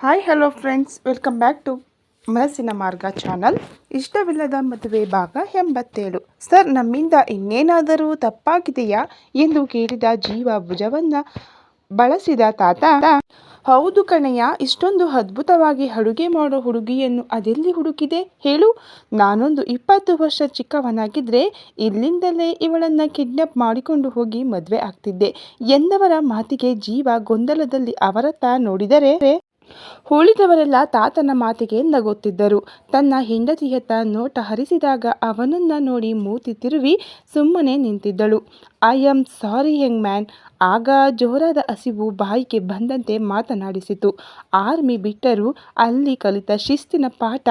Hi hello friends welcome back to ಮನಸ್ಸಿನ ಮಾರ್ಗ channel ಇಷ್ಟವಿಲ್ಲದ ಮದುವೆ ಭಾಗ ಎಂಬತ್ತೇಳು. ಸರ್, ನಮ್ಮಿಂದ ಇನ್ನೇನಾದರೂ ತಪ್ಪಾಗಿದೆಯಾ ಎಂದು ಕೇಳಿದ ಜೀವ ಭುಜವನ್ನು ಬಳಸಿದ ತಾತ, ಹೌದು ಕಣಯ್ಯ, ಇಷ್ಟೊಂದು ಅದ್ಭುತವಾಗಿ ಅಡುಗೆ ಮಾಡೋ ಹುಡುಗಿಯನ್ನು ಅದೆಲ್ಲಿ ಹುಡುಕಿದೆ ಹೇಳು? ನಾನೊಂದು ಇಪ್ಪತ್ತು ವರ್ಷ ಚಿಕ್ಕವನಾಗಿದ್ದರೆ ಇಲ್ಲಿಂದಲೇ ಇವಳನ್ನು ಕಿಡ್ನಾಪ್ ಮಾಡಿಕೊಂಡು ಹೋಗಿ ಮದುವೆ ಆಗ್ತಿದ್ದೆ. ಎಂದವರ ಮಾತಿಗೆ ಜೀವ ಗೊಂದಲದಲ್ಲಿ ಅವರತ್ತ ನೋಡಿದರೆ ಉಳಿದವರೆಲ್ಲ ತಾತನ ಮಾತಿಗೆ ನಗುತ್ತಿದ್ದರು. ತನ್ನ ಹೆಂಡತಿಯತ್ತ ನೋಟ ಹರಿಸಿದಾಗ ಅವನನ್ನ ನೋಡಿ ಮೂತಿ ತಿರುವಿ ಸುಮ್ಮನೆ ನಿಂತಿದ್ದಳು. I am sorry young man. ಆಗ ಜೋರಾದ ಹಸಿವು ಬಾಯಿಗೆ ಬಂದಂತೆ ಮಾತನಾಡಿಸಿತು. ಆರ್ಮಿ ಬಿಟ್ಟರೂ ಅಲ್ಲಿ ಕಲಿತ ಶಿಸ್ತಿನ ಪಾಠ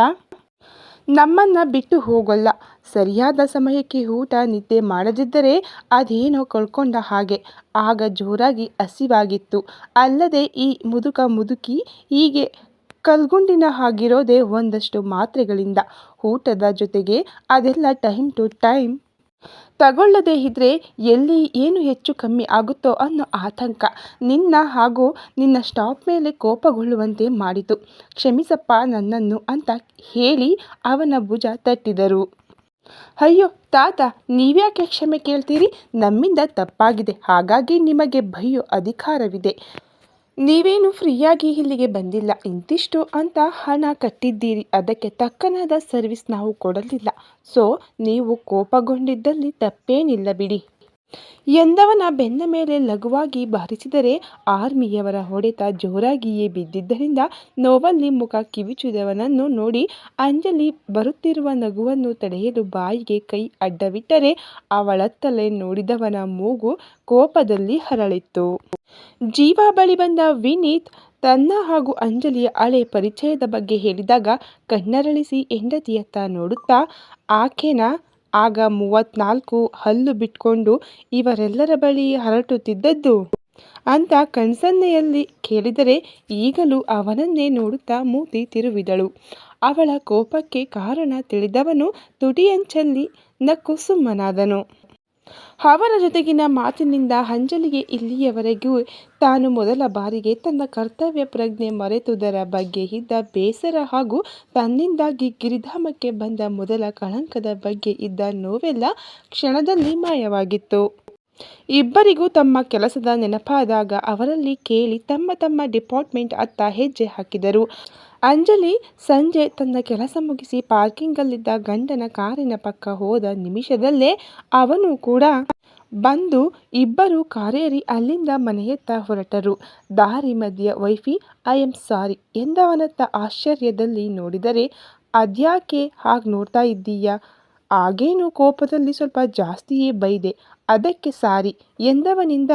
ನಮ್ಮನ್ನ ಬಿಟ್ಟು ಹೋಗಲ್ಲ. ಸರಿಯಾದ ಸಮಯಕ್ಕೆ ಊಟ, ನಿದ್ದೆ ಮಾಡದಿದ್ದರೆ ಅದೇನೋ ಕಳ್ಕೊಂಡ ಹಾಗೆ. ಆಗ ಜೋರಾಗಿ ಹಸಿವಾಗಿತ್ತು. ಅಲ್ಲದೆ ಈ ಮುದುಕ ಮುದುಕಿ ಹೀಗೆ ಕಲ್ಗುಂಡಿನ ಹಾಗಿರೋದೇ ಒಂದಷ್ಟು ಮಾತ್ರೆಗಳಿಂದ. ಊಟದ ಜೊತೆಗೆ ಅದೆಲ್ಲ ಟೈಮ್ ಟು ಟೈಮ್ ತಗೊಳ್ಳದೇ ಇದ್ರೆ ಎಲ್ಲಿ ಏನು ಹೆಚ್ಚು ಕಮ್ಮಿ ಆಗುತ್ತೋ ಅನ್ನೋ ಆತಂಕ. ನಿನ್ನ ಹಾಗೂ ನಿನ್ನ ಸ್ಟಾಪ್ ಮೇಲೆ ಕೋಪಗೊಳ್ಳುವಂತೆ ಮಾಡಿತು. ಕ್ಷಮಿಸಪ್ಪ ನನ್ನನ್ನು ಅಂತ ಹೇಳಿ ಅವನ ಭುಜ ತಟ್ಟಿದರು. ಅಯ್ಯೋ, ತಾತ, ನೀವ್ಯಾಕೆ ಕ್ಷಮೆ ಕೇಳ್ತೀರಿ? ನಮ್ಮಿಂದ ತಪ್ಪಾಗಿದೆ. ಹಾಗಾಗಿ ನಿಮಗೆ ಬೈಯೋ ಅಧಿಕಾರವಿದೆ. ನೀವೇನು ಫ್ರೀಯಾಗಿ ಇಲ್ಲಿಗೆ ಬಂದಿಲ್ಲ, ಇಂತಿಷ್ಟು ಅಂತ ಹಣ ಕಟ್ಟಿದ್ದೀರಿ, ಅದಕ್ಕೆ ತಕ್ಕನಾದ ಸರ್ವಿಸ್ ನಾವು ಕೊಡಲಿಲ್ಲ. ಸೊ, ನೀವು ಕೋಪಗೊಂಡಿದ್ದಲ್ಲಿ ತಪ್ಪೇನಿಲ್ಲ ಬಿಡಿ. ಎಂದವನ ಬೆನ್ನ ಮೇಲೆ ಲಘುವಾಗಿ ಬಾರಿಸಿದರೆ ಆರ್ಮಿಯವರ ಹೊಡೆತ ಜೋರಾಗಿಯೇ ಬಿದ್ದಿದ್ದರಿಂದ ನೋವಲ್ಲಿ ಮುಖ ಕಿವಿಚುದವನನ್ನು ನೋಡಿ ಅಂಜಲಿ ಬರುತ್ತಿರುವ ನಗುವನ್ನು ತಡೆಯಲು ಬಾಯಿಗೆ ಕೈ ಅಡ್ಡವಿಟ್ಟರೆ ಅವಳತ್ತಲೇ ನೋಡಿದವನ ಮೂಗು ಕೋಪದಲ್ಲಿ ಹರಳಿತ್ತು. ಜೀವ ಬಳಿ ಬಂದ ವಿನೀತ್ ತನ್ನ ಹಾಗೂ ಅಂಜಲಿಯ ಅಳೆ ಪರಿಚಯದ ಬಗ್ಗೆ ಹೇಳಿದಾಗ ಕಣ್ಣರಳಿಸಿ ಹೆಂಡತಿಯತ್ತ ನೋಡುತ್ತಾ, ಆಕೆನ? ಆಗ ಮೂವತ್ನಾಲ್ಕು ಹಲ್ಲು ಬಿಟ್ಕೊಂಡು ಇವರೆಲ್ಲರ ಬಳಿ ಹರಟುತ್ತಿದ್ದದ್ದು. ಅಂತ ಕಣ್ಸನ್ನೆಯಲ್ಲಿ ಕೇಳಿದರೆ ಈಗಲೂ ಅವನನ್ನೇ ನೋಡುತ್ತಾ ಮೂತಿ ತಿರುವಿದಳು. ಅವಳ ಕೋಪಕ್ಕೆ ಕಾರಣ ತಿಳಿದವನು ತುಟಿಯಂಚಲ್ಲಿ ನಕ್ಕು ಸುಮ್ಮನಾದನು ಅವರ ಜೊತೆಗಿನ ಮಾತಿನಿಂದ ಅಂಜಲಿಗೆ ಇಲ್ಲಿಯವರೆಗೂ ತಾನು ಮೊದಲ ಬಾರಿಗೆ ತನ್ನ ಕರ್ತವ್ಯ ಪ್ರಜ್ಞೆ ಮರೆತುದರ ಬಗ್ಗೆ ಇದ್ದ ಬೇಸರ ಹಾಗೂ ತನ್ನಿಂದಾಗಿ ಗಿರಿಧಾಮಕ್ಕೆ ಬಂದ ಮೊದಲ ಕಳಂಕದ ಬಗ್ಗೆ ಇದ್ದ ನೋವೆಲ್ಲ ಕ್ಷಣದಲ್ಲಿ ಮಾಯವಾಗಿತ್ತು. ಇಬ್ಬರಿಗೂ ತಮ್ಮ ಕೆಲಸದ ನೆನಪಾದಾಗ ಅವರಲ್ಲಿ ಕೇಳಿ ತಮ್ಮ ತಮ್ಮ ಡಿಪಾರ್ಟ್ಮೆಂಟ್ ಅತ್ತ ಹೆಜ್ಜೆ ಹಾಕಿದರು. ಅಂಜಲಿ ಸಂಜೆ ತನ್ನ ಕೆಲಸ ಮುಗಿಸಿ ಪಾರ್ಕಿಂಗಲ್ಲಿದ್ದ ಗಂಡನ ಕಾರಿನ ಪಕ್ಕ ಹೋದ ನಿಮಿಷದಲ್ಲೇ ಅವನು ಕೂಡ ಬಂದು ಇಬ್ಬರು ಕಾರೇರಿ ಅಲ್ಲಿಂದ ಮನೆಯತ್ತ ಹೊರಟರು. ದಾರಿ ಮಧ್ಯ ವೈಫಿ, ಐ ಎಂ ಸಾರಿ ಎಂದವನತ್ತ ಆಶ್ಚರ್ಯದಲ್ಲಿ ನೋಡಿದರೆ, ಅದ್ಯಾಕೆ ಹಾಗೆ ನೋಡ್ತಾ ಇದ್ದೀಯಾ? ಆಗೇನು ಕೋಪದಲ್ಲಿ ಸ್ವಲ್ಪ ಜಾಸ್ತಿಯೇ ಬೈದೆ, ಅದಕ್ಕೆ ಸಾರಿ ಎಂದವನಿಂದ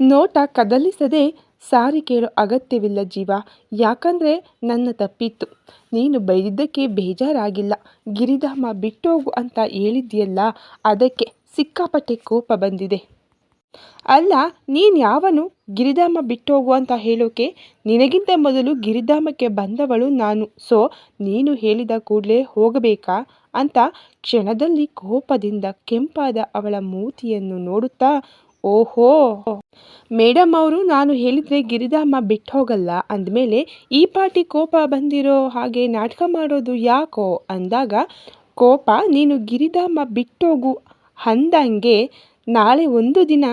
ನೋಟ ಕದಲಿಸದೆ ಸಾರಿ ಕೇಳೋ ಅಗತ್ಯವಿಲ್ಲ ಜೀವ. ಯಾಕಂದ್ರೆ ನನ್ನ ತಪ್ಪಿತ್ತು. ನೀನು ಬೈದಿದ್ದಕ್ಕೆ ಬೇಜಾರಾಗಿಲ್ಲ. ಗಿರಿಧಾಮ ಬಿಟ್ಟೋಗು ಅಂತ ಹೇಳಿದ್ಯಲ್ಲ ಅದಕ್ಕೆ ಸಿಕ್ಕಾಪಟ್ಟೆ ಕೋಪ ಬಂದಿದೆ. ಅಲ್ಲ, ನೀನು ಯಾವನು? ಗಿರಿಧಾಮ ಬಿಟ್ಟೋಗು ಅಂತ ಹೇಳೋಕೆ? ನಿನಗಿಂತ ಮೊದಲು ಗಿರಿಧಾಮಕ್ಕೆ ಬಂದವಳು ನಾನು. ಸೊ, ನೀನು ಹೇಳಿದ ಕೂಡಲೇ ಹೋಗಬೇಕಾ? ಅಂತ ಕ್ಷಣದಲ್ಲಿ ಕೋಪದಿಂದ ಕೆಂಪಾದ ಅವಳ ಮೂತಿಯನ್ನು ನೋಡುತ್ತಾ ಓಹೋ. ಮೇಡಮ್ ಅವರು, ನಾನು ಹೇಳಿದ್ರೆ ಗಿರಿಧಾಮ ಬಿಟ್ಟು ಹೋಗಲ್ಲ ಅಂದಮೇಲೆ, ಈ ಪಾಟಿ ಕೋಪ ಬಂದಿರೋ ಹಾಗೆ ನಾಟಕ ಮಾಡೋದು ಯಾಕೋ? ಅಂದಾಗ, ಕೋಪ, ನೀನು ಗಿರಿಧಾಮ ಬಿಟ್ಟೋಗು ಅಂದಂಗೆ ನಾಳೆ ಒಂದು ದಿನ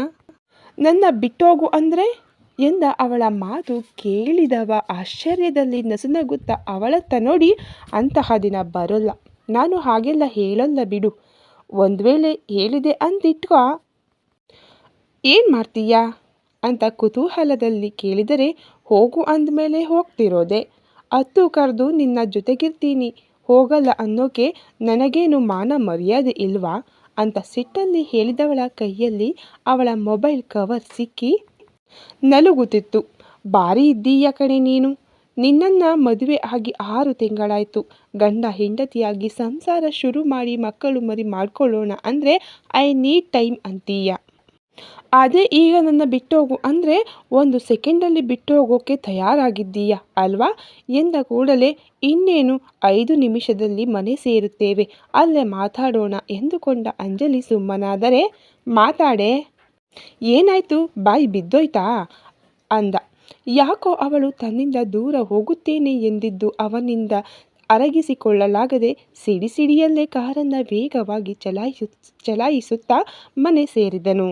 ನನ್ನ ಬಿಟ್ಟೋಗು ಅಂದರೆ? ಎಂದ ಅವಳ ಮಾತು ಕೇಳಿದವ ಆಶ್ಚರ್ಯದಲ್ಲಿ ನಸುನಗುತ್ತ ಅವಳತ್ತ ನೋಡಿ, ಅಂತಹ ದಿನ ಬರೋಲ್ಲ. ನಾನು ಹಾಗೆಲ್ಲ ಹೇಳಲ್ಲ ಬಿಡು. ಒಂದು ವೇಳೆ ಹೇಳಿದೆ ಅಂತಿಟ್ಕೋ. ಏನು ಮಾಡ್ತೀಯಾ? ಅಂತ ಕುತೂಹಲದಲ್ಲಿ ಕೇಳಿದರೆ ಹೋಗು ಅಂದಮೇಲೆ ಹೋಗ್ತಿರೋದೆ. ಅತ್ತು ಕರೆದು ನಿನ್ನ ಜೊತೆಗಿರ್ತೀನಿ. ಹೋಗಲ್ಲ ಅನ್ನೋಕೆ ನನಗೇನು ಮಾನ ಮರ್ಯಾದೆ ಇಲ್ವಾ? ಅಂತ ಸಿಟ್ಟಲ್ಲಿ ಹೇಳಿದವಳ ಕೈಯಲ್ಲಿ ಅವಳ ಮೊಬೈಲ್ ಕವರ್ ಸಿಕ್ಕಿ ನಲುಗುತ್ತಿತ್ತು. ಭಾರಿ ಇದ್ದೀಯ ಕಣೆ ನೀನು. ನಿನ್ನನ್ನು ಮದುವೆ ಆಗಿ ಆರು ತಿಂಗಳಾಯಿತು. ಗಂಡ ಹೆಂಡತಿಯಾಗಿ ಸಂಸಾರ ಶುರು ಮಾಡಿ ಮಕ್ಕಳು ಮರಿ ಮಾಡ್ಕೊಳ್ಳೋಣ ಅಂದರೆ ಐ ನೀಡ್ ಟೈಮ್ ಅಂತೀಯ? ಅದೇ ಈಗ ನನ್ನ ಬಿಟ್ಟೋಗು, ಅಂದರೆ ಒಂದು ಸೆಕೆಂಡಲ್ಲಿ ಬಿಟ್ಟು ತಯಾರಾಗಿದ್ದೀಯಾ ತಯಾರಾಗಿದ್ದೀಯ ಅಲ್ವಾ? ಎಂದ ಕೂಡಲೇ ಇನ್ನೇನು ಐದು ನಿಮಿಷದಲ್ಲಿ ಮನೆ ಸೇರುತ್ತೇವೆ, ಅಲ್ಲೇ ಮಾತಾಡೋಣ ಎಂದುಕೊಂಡ ಅಂಜಲಿ ಸುಮ್ಮನಾದರೆ, ಮಾತಾಡೆ, ಏನಾಯ್ತು? ಬಾಯಿ ಬಿದ್ದೋಯ್ತಾ? ಅಂದ. ಯಾಕೋ ಅವಳು ತನ್ನಿಂದ ದೂರ ಹೋಗುತ್ತೇನೆ ಎಂದಿದ್ದು ಅವನಿಂದ ಅರಗಿಸಿಕೊಳ್ಳಲಾಗದೆ ಸಿಡಿ ಸಿಡಿಯಲ್ಲೇ ಕಾರನ್ನು ವೇಗವಾಗಿ ಚಲಾಯಿಸು, ಚಲಾಯಿಸುತ್ತಾ ಮನೆ ಸೇರಿದನು.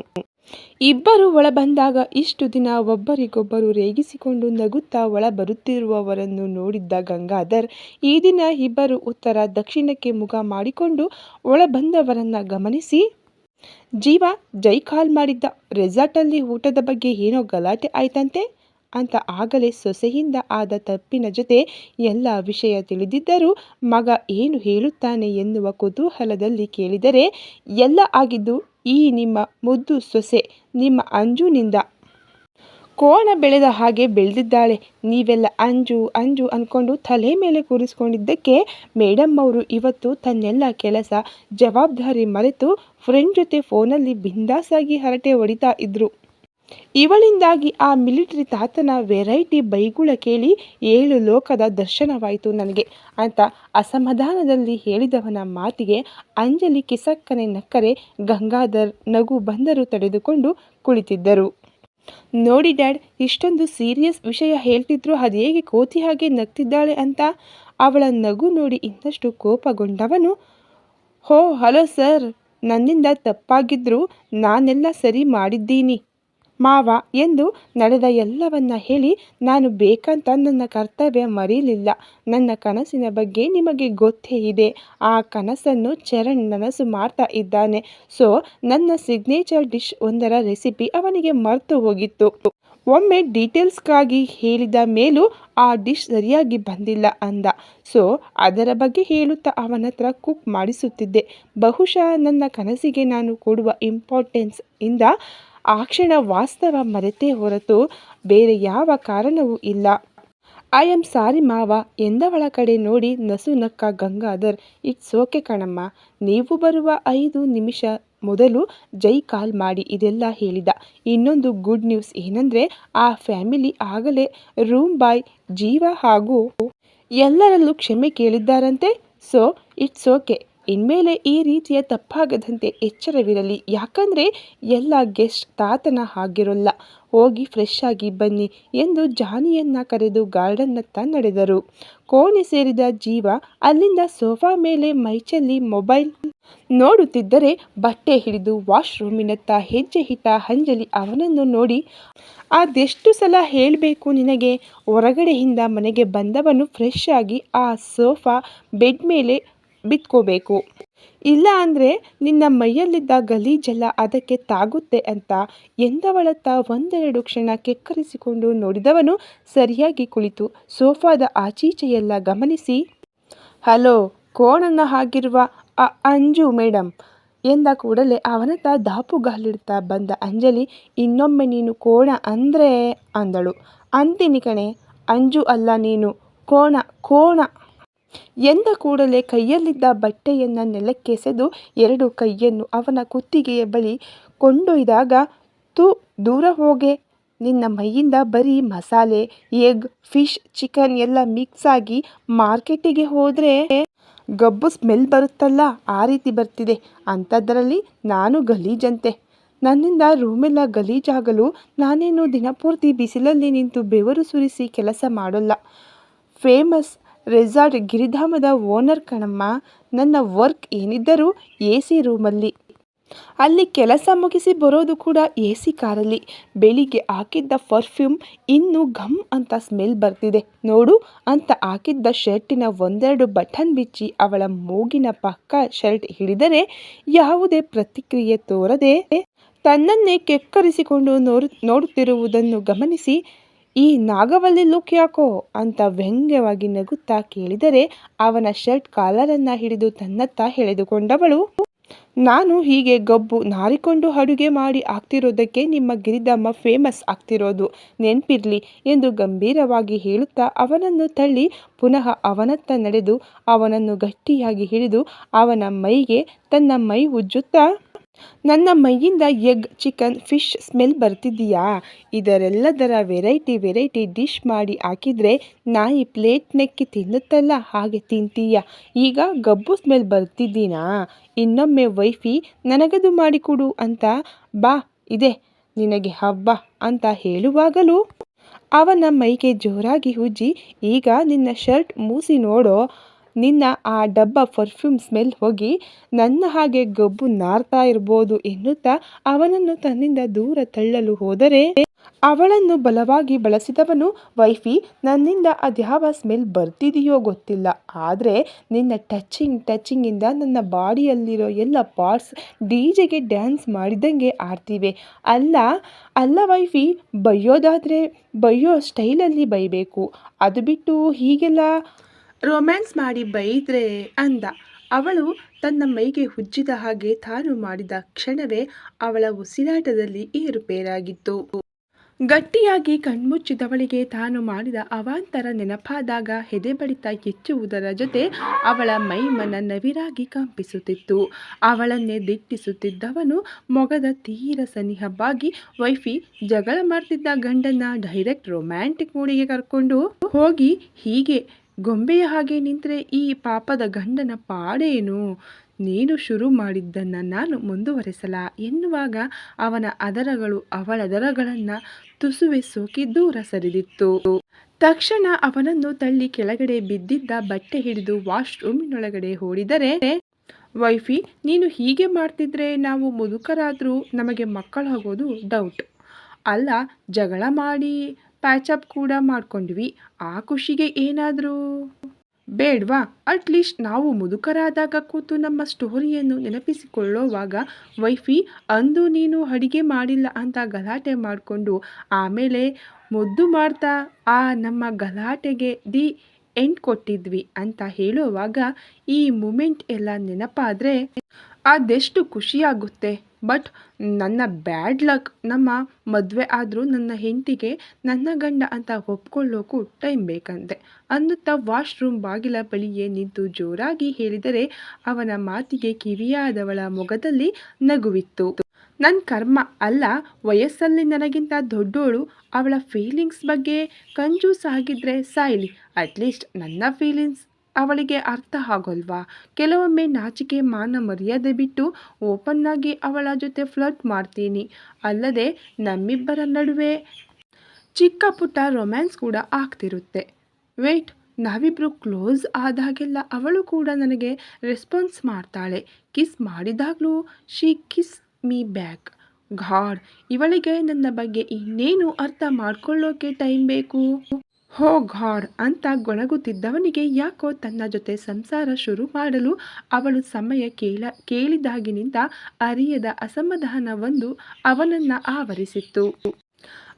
ಇಬ್ಬರು ಒಳ ಬಂದಾಗ ಇಷ್ಟು ದಿನ ಒಬ್ಬರಿಗೊಬ್ಬರು ರೇಗಿಸಿಕೊಂಡು ನಗುತ್ತಾ ಒಳ ಬರುತ್ತಿರುವವರನ್ನು ನೋಡಿದ್ದ ಗಂಗಾಧರ್, ಈ ದಿನ ಇಬ್ಬರು ಉತ್ತರ ದಕ್ಷಿಣಕ್ಕೆ ಮುಖ ಮಾಡಿಕೊಂಡು ಒಳ ಬಂದವರನ್ನ ಗಮನಿಸಿ, ಜೀವ, ಜೈ ಕಾಲ್ ಮಾಡಿದ್ದ. ರೆಸಾರ್ಟಲ್ಲಿ ಊಟದ ಬಗ್ಗೆ ಏನೋ ಗಲಾಟೆ ಆಯ್ತಂತೆ? ಅಂತ ಆಗಲೇ ಸೊಸೆಯಿಂದ ಆದ ತಪ್ಪಿನ ಜೊತೆ ಎಲ್ಲ ವಿಷಯ ತಿಳಿದಿದ್ದರೂ ಮಗ ಏನು ಹೇಳುತ್ತಾನೆ ಎನ್ನುವ ಕುತೂಹಲದಲ್ಲಿ ಕೇಳಿದರೆ, ಎಲ್ಲ ಆಗಿದ್ದು ಈ ನಿಮ್ಮ ಮುದ್ದು ಸೊಸೆ, ನಿಮ್ಮ ಅಂಜುನಿಂದ. ಕೋಣ ಬೆಳೆದ ಹಾಗೆ ಬೆಳೆದಿದ್ದಾಳೆ. ನೀವೆಲ್ಲ ಅಂಜು ಅಂಜು ಅಂದ್ಕೊಂಡು ತಲೆ ಮೇಲೆ ಕೂರಿಸ್ಕೊಂಡಿದ್ದಕ್ಕೆ ಮೇಡಮ್ ಅವರು ಇವತ್ತು ತನ್ನೆಲ್ಲ ಕೆಲಸ, ಜವಾಬ್ದಾರಿ ಮರೆತು, ಫ್ರೆಂಡ್ ಜೊತೆ ಫೋನಲ್ಲಿ ಬಿಂದಾಸಾಗಿ ಹರಟೆ ಹೊಡಿತಾ ಇದ್ರು. ಇವಳಿಂದಾಗಿ ಆ ಮಿಲಿಟರಿ ತಾತನ ವೆರೈಟಿ ಬೈಗುಳ ಕೇಳಿ ಏಳು ಲೋಕದ ದರ್ಶನವಾಯಿತು ನನಗೆ. ಅಂತ ಅಸಮಾಧಾನದಲ್ಲಿ ಹೇಳಿದವನ ಮಾತಿಗೆ ಅಂಜಲಿ ಕಿಸಕ್ಕನೆ ನಕ್ಕರೆ ಗಂಗಾಧರ್ ನಗು ಬಂದರು ತಡೆದುಕೊಂಡು ಕುಳಿತಿದ್ದರು. ನೋಡಿ ಡ್ಯಾಡ್, ಇಷ್ಟೊಂದು ಸೀರಿಯಸ್ ವಿಷಯ ಹೇಳ್ತಿದ್ರು, ಅದು ಹೇಗೆ ಕೋತಿ ಹಾಗೆ ನಗ್ತಿದ್ದಾಳೆ ಅಂತ? ಅವಳ ನಗು ನೋಡಿ ಇನ್ನಷ್ಟು ಕೋಪಗೊಂಡವನು, ಹೋ, ಹಲೋ ಸರ್, ನನ್ನಿಂದ ತಪ್ಪಾಗಿದ್ರು ನಾನೆಲ್ಲ ಸರಿ ಮಾಡಿದ್ದೀನಿ. ಮಾವ, ಎಂದು ನಡೆದ ಎಲ್ಲವನ್ನ ಹೇಳಿ ನಾನು ಬೇಕಂತ ನನ್ನ ಕರ್ತವ್ಯ ಮರೀಲಿಲ್ಲ ನನ್ನ ಕನಸಿನ ಬಗ್ಗೆ ನಿಮಗೆ ಗೊತ್ತೇ ಇದೆ. ಆ ಕನಸನ್ನು ಚರಣ್ ನನಸು ಮಾಡ್ತಾ ಇದ್ದಾನೆ. ಸೊ, ನನ್ನ ಸಿಗ್ನೇಚರ್ ಡಿಶ್ ಒಂದರ ರೆಸಿಪಿ ಅವನಿಗೆ ಮರೆತು ಹೋಗಿತ್ತು. ಒಮ್ಮೆ ಡೀಟೇಲ್ಸ್ಗಾಗಿ ಹೇಳಿದ ಮೇಲೂ ಆ ಡಿಶ್ ಸರಿಯಾಗಿ ಬಂದಿಲ್ಲ ಅಂದ. ಸೊ, ಅದರ ಬಗ್ಗೆ ಹೇಳುತ್ತಾ ಅವನ ಹತ್ರ ಕುಕ್ ಮಾಡಿಸುತ್ತಿದ್ದೆ. ಬಹುಶಃ ನನ್ನ ಕನಸಿಗೆ ನಾನು ಕೊಡುವ ಇಂಪಾರ್ಟೆನ್ಸ್ ಇಂದ ಆ ಕ್ಷಣ ವಾಸ್ತವ ಮರೆತೇ ಹೊರತು ಬೇರೆ ಯಾವ ಕಾರಣವೂ ಇಲ್ಲ. ಐ ಆಮ್ ಸಾರಿ ಮಾವ, ಎಂದವಳ ಕಡೆ ನೋಡಿ ನಸು ನಕ್ಕ ಗಂಗಾಧರ್, ಇಟ್ಸ್ ಓಕೆ ಕಣಮ್ಮ, ನೀವು ಬರುವ ಐದು ನಿಮಿಷ ಮೊದಲು ಜೈ ಕಾಲ್ ಮಾಡಿ ಇದೆಲ್ಲ ಹೇಳಿದ. ಇನ್ನೊಂದು ಗುಡ್ ನ್ಯೂಸ್ ಏನಂದರೆ, ಆ ಫ್ಯಾಮಿಲಿ ಆಗಲೇ ರೂಮ್ ಬಾಯ್ ಜೀವ ಹಾಗೂ ಎಲ್ಲರಲ್ಲೂ ಕ್ಷಮೆ ಕೇಳಿದ್ದಾರಂತೆ. So, it's okay. ಇನ್ಮೇಲೆ ಈ ರೀತಿಯ ತಪ್ಪಾಗದಂತೆ ಎಚ್ಚರವಿರಲಿ. ಯಾಕಂದರೆ ಎಲ್ಲ ಗೆಸ್ಟ್ ತಾತನ ಹಾಗಿರೋಲ್ಲ. ಹೋಗಿ ಫ್ರೆಶ್ ಆಗಿ ಬನ್ನಿ ಎಂದು ಜಾನಿಯನ್ನ ಕರೆದು ಗಾರ್ಡನ್ನತ್ತ ನಡೆದರು ಕೋಣೆ ಸೇರಿದ ಜೀವ ಅಲ್ಲಿಂದ ಸೋಫಾ ಮೇಲೆ ಮೈಚಲ್ಲಿ ಮೊಬೈಲ್ ನೋಡುತ್ತಿದ್ದರೆ ಬಟ್ಟೆ ಹಿಡಿದು ವಾಶ್ರೂಮಿನತ್ತ ಹೆಜ್ಜೆ ಹಿಟ್ಟ ಅಂಜಲಿ ಅವನನ್ನು ನೋಡಿ, ಅದೆಷ್ಟು ಸಲ ಹೇಳಬೇಕು ನಿನಗೆ? ಹೊರಗಡೆಯಿಂದ ಮನೆಗೆ ಬಂದವನು ಫ್ರೆಶ್ ಆಗಿ ಆ ಸೋಫಾ ಬೆಡ್ ಮೇಲೆ ಬಿತ್ಕೋಬೇಕು. ಇಲ್ಲ ಅಂದರೆ ನಿನ್ನ ಮೈಯಲ್ಲಿದ್ದ ಗಲೀಜೆಲ್ಲ ಅದಕ್ಕೆ ತಾಗುತ್ತೆ ಅಂತ ಎಂದವಳತ್ತ ಒಂದೆರಡು ಕ್ಷಣ ಕೆಕ್ಕರಿಸಿಕೊಂಡು ನೋಡಿದವನು ಸರಿಯಾಗಿ ಕುಳಿತು. ಸೋಫಾದ ಆಚೀಚೆಯೆಲ್ಲ ಗಮನಿಸಿ, ಹಲೋ ಕೋಣನ ಹಾಗಿರುವ ಅ, ಅಂಜು ಮೇಡಮ್ ಎಂದ ಕೂಡಲೇ ಅವನತ್ತ ದಾಪುಗಾಲಿಡ್ತಾ ಬಂದ ಅಂಜಲಿ, ಇನ್ನೊಮ್ಮೆ ನೀನು ಕೋಣ ಅಂದರೆ ಅಂದಳು. ಅಂತೀನಿ ಕಣೆ, ಅಂಜು ಅಲ್ಲ ನೀನು, ಕೋಣ ಕೋಣ ಎಂದ ಕೂಡಲೇ ಕೈಯಲ್ಲಿದ್ದ ಬಟ್ಟೆಯನ್ನು ನೆಲಕ್ಕೆಸೆದು ಎರಡು ಕೈಯನ್ನು ಅವನ ಕುತ್ತಿಗೆಯ ಬಳಿ ಕೊಂಡೊಯ್ದಾಗ, ತು, ದೂರ ಹೋಗೆ. ನಿನ್ನ ಮೈಯಿಂದ ಬರೀ ಮಸಾಲೆ, ಎಗ್, ಫಿಶ್, ಚಿಕನ್ ಎಲ್ಲ ಮಿಕ್ಸ್ ಆಗಿ ಮಾರ್ಕೆಟಿಗೆ ಹೋದರೆ ಗಬ್ಬು ಸ್ಮೆಲ್ ಬರುತ್ತಲ್ಲ, ಆ ರೀತಿ ಬರ್ತಿದೆ. ಅಂಥದ್ರಲ್ಲಿ ನಾನು ಗಲೀಜಂತೆ. ನನ್ನಿಂದ ರೂಮೆಲ್ಲ ಗಲೀಜಾಗಲು ನಾನೇನು ದಿನಪೂರ್ತಿ ಬಿಸಿಲಲ್ಲಿ ನಿಂತು ಬೆವರು ಸುರಿಸಿ ಕೆಲಸ ಮಾಡೋಲ್ಲ. ಫೇಮಸ್ ರೆಸಾರ್ಟ್ ಗಿರಿಧಾಮದ ಓನರ್ ಕಣಮ್ಮ, ನನ್ನ ವರ್ಕ್ ಏನಿದ್ದರೂ ಎ ಸಿ ರೂಮಲ್ಲಿ. ಅಲ್ಲಿ ಕೆಲಸ ಮುಗಿಸಿ ಬರೋದು ಕೂಡ ಎ ಸಿ ಕಾರಲ್ಲಿ. ಬೆಳಿಗ್ಗೆ ಹಾಕಿದ್ದ ಪರ್ಫ್ಯೂಮ್ ಇನ್ನೂ ಘಮ್ ಅಂತ ಸ್ಮೆಲ್ ಬರ್ತಿದೆ. ನೋಡು, ಅಂತ ಹಾಕಿದ್ದ ಶರ್ಟಿನ ಒಂದೆರಡು ಬಟನ್ ಬಿಚ್ಚಿ ಅವಳ ಮೂಗಿನ ಪಕ್ಕ ಶರ್ಟ್ ಹಿಡಿದರೆ ಯಾವುದೇ ಪ್ರತಿಕ್ರಿಯೆ ತೋರದೆ ತನ್ನನ್ನೇ ಕೆಕ್ಕರಿಸಿಕೊಂಡು ನೋಡು ನೋಡುತ್ತಿರುವುದನ್ನು ಗಮನಿಸಿ ಈ ನಾಗವಲ್ಲಿ ಲುಕ್ ಯಾಕೋ ಅಂತ ವ್ಯಂಗ್ಯವಾಗಿ ನಗುತ್ತಾ ಕೇಳಿದರೆ ಅವನ ಶರ್ಟ್ ಕಾಲರನ್ನ ಹಿಡಿದು ತನ್ನತ್ತ ಎಳೆದುಕೊಂಡವಳು. ನಾನು ಹೀಗೆ ಗಬ್ಬು ನಾರಿಕೊಂಡು ಅಡುಗೆ ಮಾಡಿ ಆಗ್ತಿರೋದಕ್ಕೆ ನಿಮ್ಮ ಗಿರಿಧಮ್ಮ ಫೇಮಸ್ ಆಗ್ತಿರೋದು ನೆನ್ಪಿರ್ಲಿ ಎಂದು ಗಂಭೀರವಾಗಿ ಹೇಳುತ್ತಾ ಅವನನ್ನು ತಳ್ಳಿ ಪುನಃ ಅವನತ್ತ ನಡೆದು ಅವನನ್ನು ಗಟ್ಟಿಯಾಗಿ ಹಿಡಿದು ಅವನ ಮೈಗೆ ತನ್ನ ಮೈ ಉಜ್ಜುತ್ತಾ ನನ್ನ ಮೈಯಿಂದ ಎಗ್, ಚಿಕನ್, ಫಿಶ್ ಸ್ಮೆಲ್ ಬರ್ತಿದೆಯಾ ಇದರೆಲ್ಲದರ ವೆರೈಟಿ ವೆರೈಟಿ ಡಿಶ್ ಮಾಡಿ ಹಾಕಿದರೆ ನಾಯಿ ಪ್ಲೇಟ್ ನೆಕ್ಕಿ ತಿನ್ನುತ್ತಲ್ಲ, ಹಾಗೆ ತಿಂತೀಯ? ಈಗ ಗಬ್ಬು ಸ್ಮೆಲ್ ಬರ್ತಿದ್ದೀನಾ? ಇನ್ನೊಮ್ಮೆ ವೈಫಿ, ನನಗದು ಮಾಡಿಕೊಡು ಅಂತ. ಬಾ, ಇದೆ, ನಿನಗೆ ಹಬ್ಬ ಅಂತ ಹೇಳುವಾಗಲೂ ಅವನ ಮೈಗೆ ಜೋರಾಗಿ ಉಜ್ಜಿ ಈಗ ನಿನ್ನ ಶರ್ಟ್ ಮೂಸಿ ನೋಡೋ ನಿನ್ನ ಆ ಡಬ್ಬ ಪರ್ಫ್ಯೂಮ್ ಸ್ಮೆಲ್ ಹೋಗಿ ನನ್ನ ಹಾಗೆ ಗಬ್ಬು ನಾರ್ತಾ ಇರ್ಬೋದು ಎನ್ನುತ್ತಾ ಅವನನ್ನು ತನ್ನಿಂದ ದೂರ ತಳ್ಳಲು ಹೋದರೆ ಅವಳನ್ನು ಬಲವಾಗಿ ಬಳಸಿದವನು ವೈಫಿ. ನನ್ನಿಂದ ಅದ್ಯಾವ ಸ್ಮೆಲ್ ಬರ್ತಿದೆಯೋ ಗೊತ್ತಿಲ್ಲ. ಆದರೆ ನಿನ್ನ ಟಚಿಂಗ್ ಟಚಿಂಗಿಂದ ನನ್ನ ಬಾಡಿಯಲ್ಲಿರೋ ಎಲ್ಲ ಪಾರ್ಟ್ಸ್ ಡಿ ಜೆಗೆ ಡ್ಯಾನ್ಸ್ ಮಾಡಿದಂಗೆ ಆಡ್ತೀವಿ. ಅಲ್ಲ ಅಲ್ಲ ವೈಫಿ, ಬೈಯೋದಾದರೆ ಬೈಯೋ ಸ್ಟೈಲಲ್ಲಿ ಬೈಬೇಕು. ಅದು ಬಿಟ್ಟು ಹೀಗೆಲ್ಲ ರೊಮ್ಯಾನ್ಸ್ ಮಾಡಿ ಬೈದ್ರೆ ಅಂದ. ಅವಳು ತನ್ನ ಮೈಗೆ ಹುಜ್ಜಿದ ಹಾಗೆ ತಾನು ಮಾಡಿದ ಕ್ಷಣವೇ ಅವಳ ಉಸಿರಾಟದಲ್ಲಿ ಏರುಪೇರಾಗಿತ್ತು. ಗಟ್ಟಿಯಾಗಿ ಕಣ್ಮುಚ್ಚಿದವಳಿಗೆ ತಾನು ಮಾಡಿದ ಅವಾಂತರ ನೆನಪಾದಾಗ ಹೆದೆಬಡಿತ ಹೆಚ್ಚುವುದರ ಜೊತೆ ಅವಳ ಮೈಮನ ನವಿರಾಗಿ ಕಂಪಿಸುತ್ತಿತ್ತು. ಅವಳನ್ನೇ ದಿಟ್ಟಿಸುತ್ತಿದ್ದವನು ಮೊಗದ ತೀರ ಸನಿಹಬ್ಬಾಗಿ ವೈಫಿ ಜಗಳ ಮಾಡ್ತಿದ್ದ ಗಂಡನ್ನ ಡೈರೆಕ್ಟ್ ರೊಮ್ಯಾಂಟಿಕ್ ಮೂಡಿಗೆ ಕರ್ಕೊಂಡು ಹೋಗಿ ಹೀಗೆ ಗೊಂಬೆಯ ಹಾಗೆ ನಿಂತರೆ ಈ ಪಾಪದ ಗಂಡನ ಪಾಡೇನು? ನೀನು ಶುರು ಮಾಡಿದ್ದನ್ನು ನಾನು ಮುಂದುವರೆಸಲ ಎನ್ನುವಾಗ ಅವನ ಅದರಗಳು ಅವಳದರಗಳನ್ನು ತುಸುವೆ ಸೋಕಿ ದೂರ ಸರಿದಿತ್ತು. ತಕ್ಷಣ ಅವನನ್ನು ತಳ್ಳಿ ಕೆಳಗಡೆ ಬಿದ್ದಿದ್ದ ಬಟ್ಟೆ ಹಿಡಿದು ವಾಶ್ರೂಮಿನೊಳಗಡೆ ಓಡಿದರೆ, ವೈಫಿ, ನೀನು ಹೀಗೆ ಮಾಡ್ತಿದ್ರೆ ನಾವು ಮುದುಕರಾದರೂ ನಮಗೆ ಮಕ್ಕಳಾಗೋದು ಡೌಟ್. ಅಲ್ಲ, ಜಗಳ ಮಾಡಿ ಪ್ಯಾಚಪ್ ಕೂಡ ಮಾಡ್ಕೊಂಡ್ವಿ. ಆ ಖುಷಿಗೆ ಏನಾದರೂ? ಬೇಡ್ವಾ? ಅಟ್ಲೀಸ್ಟ್ ನಾವು ಮುದುಕರಾದಾಗ ಕೂತು ನಮ್ಮ ಸ್ಟೋರಿಯನ್ನು ನೆನಪಿಸಿಕೊಳ್ಳೋವಾಗ, ವೈಫಿ, ಅಂದು ನೀನು ಅಡಿಗೆ ಮಾಡಿಲ್ಲ ಅಂತ ಗಲಾಟೆ ಮಾಡಿಕೊಂಡು, ಆಮೇಲೆ ಮುದ್ದು ಮಾಡ್ತಾ, ಆ, ನಮ್ಮ ಗಲಾಟೆಗೆ ದಿ ಎಂಡ್ ಕೊಟ್ಟಿದ್ವಿ ಅಂತ ಹೇಳುವಾಗ, ಈ ಮೂಮೆಂಟ್ ಎಲ್ಲ ನೆನಪಾದರೆ, ಅದೆಷ್ಟು ಖುಷಿಯಾಗುತ್ತೆ. ಬಟ್ ನನ್ನ ಬ್ಯಾಡ್ ಲಕ್ ನಮ್ಮ ಮದುವೆ ಆದರೂ ನನ್ನ ಹೆಂಡತಿಗೆ ನನ್ನ ಗಂಡ ಅಂತ ಒಪ್ಕೊಳ್ಳೋಕು ಟೈಮ್ ಬೇಕಂತೆ. ಅನ್ನುತ್ತಾ ವಾಶ್ರೂಮ್ ಬಾಗಿಲ ಬಳಿಯೇ ನಿಂತು ಜೋರಾಗಿ ಹೇಳಿದರೆ ಅವನ ಮಾತಿಗೆ ಕಿವಿಯಾದವಳ ಮೊಗದಲ್ಲಿ ನಗುವಿತ್ತು. ನನ್ನ ಕರ್ಮ ಅಲ್ಲ, ವಯಸ್ಸಲ್ಲಿ ನನಗಿಂತ ದೊಡ್ಡೋಳು, ಅವಳ ಫೀಲಿಂಗ್ಸ್ ಬಗ್ಗೆ ಕಂಜೂಸ್ ಆಗಿದ್ರೆ ಸಾಯ್ಲಿ ಅಟ್ಲೀಸ್ಟ್ ನನ್ನ ಫೀಲಿಂಗ್ಸ್ ಅವಳಿಗೆ ಅರ್ಥ ಆಗೋಲ್ವಾ? ಕೆಲವೊಮ್ಮೆ ನಾಚಿಕೆ, ಮಾನ ಮರ್ಯಾದೆ ಬಿಟ್ಟು ಓಪನ್ನಾಗಿ ಅವಳ ಜೊತೆ ಫ್ಲರ್ಟ್ ಮಾಡ್ತೀನಿ. ಅಲ್ಲದೆ ನಮ್ಮಿಬ್ಬರ ನಡುವೆ ಚಿಕ್ಕ ಪುಟ್ಟ ರೊಮ್ಯಾನ್ಸ್ ಕೂಡ ಆಗ್ತಿರುತ್ತೆ. ವೆಯ್ಟ್ ನಾವಿಬ್ಬರು ಕ್ಲೋಸ್ ಆದಾಗೆಲ್ಲ ಅವಳು ಕೂಡ ನನಗೆ ರೆಸ್ಪಾನ್ಸ್ ಮಾಡ್ತಾಳೆ. Kiss ಮಾಡಿದಾಗಲೂ she kiss me back. God ಇವಳಿಗೆ ನನ್ನ ಬಗ್ಗೆ ಇನ್ನೇನು ಅರ್ಥ ಮಾಡ್ಕೊಳ್ಳೋಕೆ ಟೈಮ್ ಬೇಕು? ಹೋ ಗಾಡ್ ಅಂತ ಗೊಣಗುತ್ತಿದ್ದವನಿಗೆ ಯಾಕೋ ತನ್ನ ಜೊತೆ ಸಂಸಾರ ಶುರು ಮಾಡಲು ಅವಳು ಸಮಯ ಕೇಳ, ಕೇಳಿದಾಗಿನಿಂದ ಅರಿಯದ ಅಸಮಾಧಾನವೊಂದು ಅವನನ್ನು ಆವರಿಸಿತ್ತು.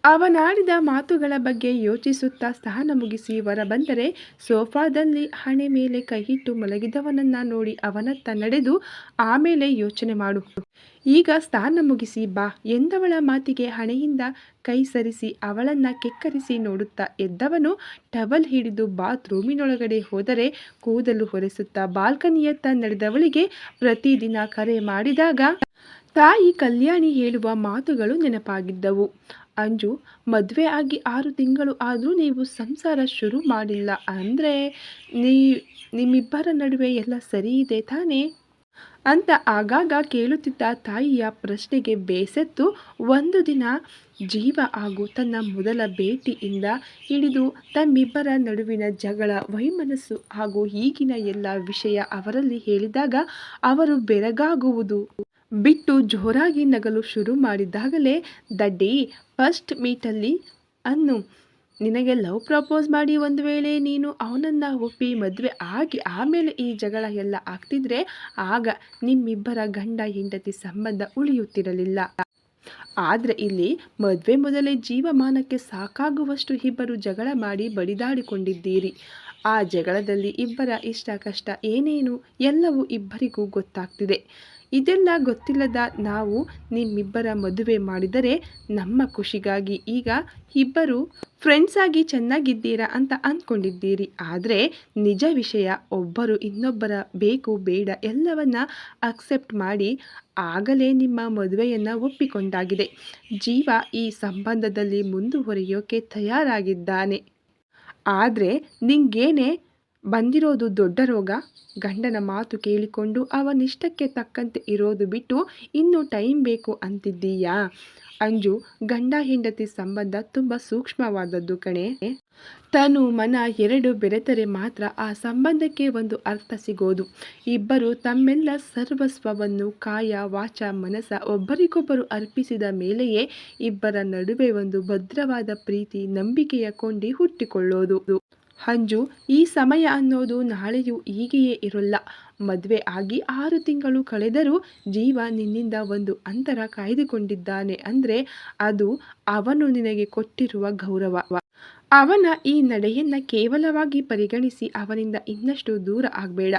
ಅವನಾಡಿದ ಮಾತುಗಳ ಬಗ್ಗೆ ಯೋಚಿಸುತ್ತಾ ಸ್ಥಾನ ಮುಗಿಸಿ ಹೊರಬಂದರೆ ಸೋಫಾದಲ್ಲಿ ಹಣೆ ಮೇಲೆ ಕೈಯಿಟ್ಟು ಮಲಗಿದವನನ್ನ ನೋಡಿ ಅವನತ್ತ ನಡೆದು ಆಮೇಲೆ ಯೋಚನೆ ಮಾಡು. ಈಗ ಸ್ನಾನ ಮುಗಿಸಿ ಬಾ ಎಂದವಳ ಮಾತಿಗೆ ಹಣೆಯಿಂದ ಕೈ ಸರಿಸಿ ಅವಳನ್ನ ಕೆಕ್ಕರಿಸಿ ನೋಡುತ್ತಾ ಎದ್ದವನು ಟವಲ್ ಹಿಡಿದು ಬಾತ್ರೂಮಿನೊಳಗಡೆ ಹೋದರೆ ಕೂದಲು ಹೊರೆಸುತ್ತಾ ಬಾಲ್ಕನಿಯತ್ತ ನಡೆದವಳಿಗೆ ಪ್ರತಿದಿನ ಕರೆ ಮಾಡಿದಾಗ ತಾಯಿ ಕಲ್ಯಾಣಿ ಹೇಳುವ ಮಾತುಗಳು ನೆನಪಾಗಿದ್ದವು. ಅಂಜು, ಮದುವೆ ಆಗಿ ಆರು ತಿಂಗಳು ಆದರೂ ನೀವು ಸಂಸಾರ ಶುರು ಮಾಡಿಲ್ಲ ಅಂದರೆ ನೀ ನಿಮ್ಮಿಬ್ಬರ ನಡುವೆ ಎಲ್ಲ ಸರಿ ಇದೆ ತಾನೇ? ಅಂತ ಆಗಾಗ ಕೇಳುತ್ತಿದ್ದ ತಾಯಿಯ ಪ್ರಶ್ನೆಗೆ ಬೇಸತ್ತು ಒಂದು ದಿನ ಜೀವ ಹಾಗೂ ತನ್ನ ಮೊದಲ ಭೇಟಿಯಿಂದ ಹಿಡಿದು ತಮ್ಮಿಬ್ಬರ ನಡುವಿನ ಜಗಳ, ವೈಮನಸ್ಸು ಹಾಗೂ ಈಗಿನ ಎಲ್ಲ ವಿಷಯ ಅವರಲ್ಲಿ ಹೇಳಿದಾಗ ಅವರು ಬೆರಗಾಗುವುದು. ಬಿಟ್ಟು ಜೋರಾಗಿ ನಗಲು ಶುರು ಮಾಡಿದಾಗಲೇ, ದಡ್ಡಿ ಫಸ್ಟ್ ಮೀಟಲ್ಲಿ ಅನ್ನು ನಿನಗೆ ಲವ್ ಪ್ರಪೋಸ್ ಮಾಡಿ ಒಂದು ವೇಳೆ ನೀನು ಅವನನ್ನು ಒಪ್ಪಿ ಮದುವೆ ಆಗಿ ಆಮೇಲೆ ಈ ಜಗಳ ಎಲ್ಲ ಆಗ್ತಿದ್ರೆ ಆಗ ನಿಮ್ಮಿಬ್ಬರ ಗಂಡ ಹೆಂಡತಿ ಸಂಬಂಧ ಉಳಿಯುತ್ತಿರಲಿಲ್ಲ. ಆದರೆ ಇಲ್ಲಿ ಮದುವೆ ಮೊದಲೇ ಜೀವಮಾನಕ್ಕೆ ಸಾಕಾಗುವಷ್ಟು ಇಬ್ಬರು ಜಗಳ ಮಾಡಿ ಬಡಿದಾಡಿಕೊಂಡಿದ್ದೀರಿ. ಆ ಜಗಳದಲ್ಲಿ ಇಬ್ಬರ ಇಷ್ಟ ಕಷ್ಟ ಏನೇನು ಎಲ್ಲವೂ ಇಬ್ಬರಿಗೂ ಗೊತ್ತಾಗ್ತಿದೆ. ಇದೆಲ್ಲ ಗೊತ್ತಿಲ್ಲದ ನಾವು ನಿಮ್ಮಿಬ್ಬರ ಮದುವೆ ಮಾಡಿದರೆ ನಮ್ಮ ಖುಷಿಗಾಗಿ ಈಗ ಇಬ್ಬರು ಫ್ರೆಂಡ್ಸ್ ಆಗಿ ಚೆನ್ನಾಗಿದ್ದೀರಾ ಅಂತ ಅಂದ್ಕೊಂಡಿದ್ದೀರಿ. ಆದರೆ ನಿಜ ವಿಷಯ, ಒಬ್ಬರು ಇನ್ನೊಬ್ಬರ ಬೇಕು, ಬೇಡ ಎಲ್ಲವನ್ನ ಅಕ್ಸೆಪ್ಟ್ ಮಾಡಿ ಆಗಲೇ ನಿಮ್ಮ ಮದುವೆಯನ್ನು ಒಪ್ಪಿಕೊಂಡಾಗಿದೆ. ಜೀವ ಈ ಸಂಬಂಧದಲ್ಲಿ ಮುಂದುವರಿಯೋಕೆ ತಯಾರಾಗಿದ್ದಾನೆ. ಆದರೆ ನಿಂಗೇನೆ ಬಂದಿರೋದು ದೊಡ್ಡ ರೋಗ? ಗಂಡನ ಮಾತು ಕೇಳಿಕೊಂಡು ಅವನಿಷ್ಟಕ್ಕೆ ತಕ್ಕಂತೆ ಇರೋದು ಬಿಟ್ಟು ಇನ್ನೂ ಟೈಮ್ ಬೇಕು ಅಂತಿದ್ದೀಯಾ? ಅಂಜು, ಗಂಡ ಹೆಂಡತಿ ಸಂಬಂಧ ತುಂಬ ಸೂಕ್ಷ್ಮವಾದದ್ದು ಕಣೆ. ತನು ಮನ ಎರಡು ಬೆರೆತರೆ ಮಾತ್ರ ಆ ಸಂಬಂಧಕ್ಕೆ ಒಂದು ಅರ್ಥ ಸಿಗೋದು. ಇಬ್ಬರು ತಮ್ಮೆಲ್ಲ ಸರ್ವಸ್ವವನ್ನು ಕಾಯ, ವಾಚ, ಮನಸ ಒಬ್ಬರಿಗೊಬ್ಬರು ಅರ್ಪಿಸಿದ ಮೇಲೆಯೇ ಇಬ್ಬರ ನಡುವೆ ಒಂದು ಭದ್ರವಾದ ಪ್ರೀತಿ, ನಂಬಿಕೆಯ ಕೊಂಡಿ ಹುಟ್ಟಿಕೊಳ್ಳೋದು. ಹಂಜು ಈ ಸಮಯ ಅನ್ನೋದು ನಾಳೆಯೂ ಹೀಗೆಯೇ ಇರಲ್ಲ. ಮದುವೆ ಆಗಿ ಆರು ತಿಂಗಳು ಕಳೆದರೂ ಜೀವ ನಿನ್ನಿಂದ ಒಂದು ಅಂತರ ಕಾಯ್ದುಕೊಂಡಿದ್ದಾನೆ ಅಂದರೆ ಅದು ಅವನು ನಿನಗೆ ಕೊಟ್ಟಿರುವ ಗೌರವ. ಅವನ ಈ ನಡೆಯನ್ನು ಕೇವಲವಾಗಿ ಪರಿಗಣಿಸಿ ಅವನಿಂದ ಇನ್ನಷ್ಟು ದೂರ ಆಗಬೇಡ.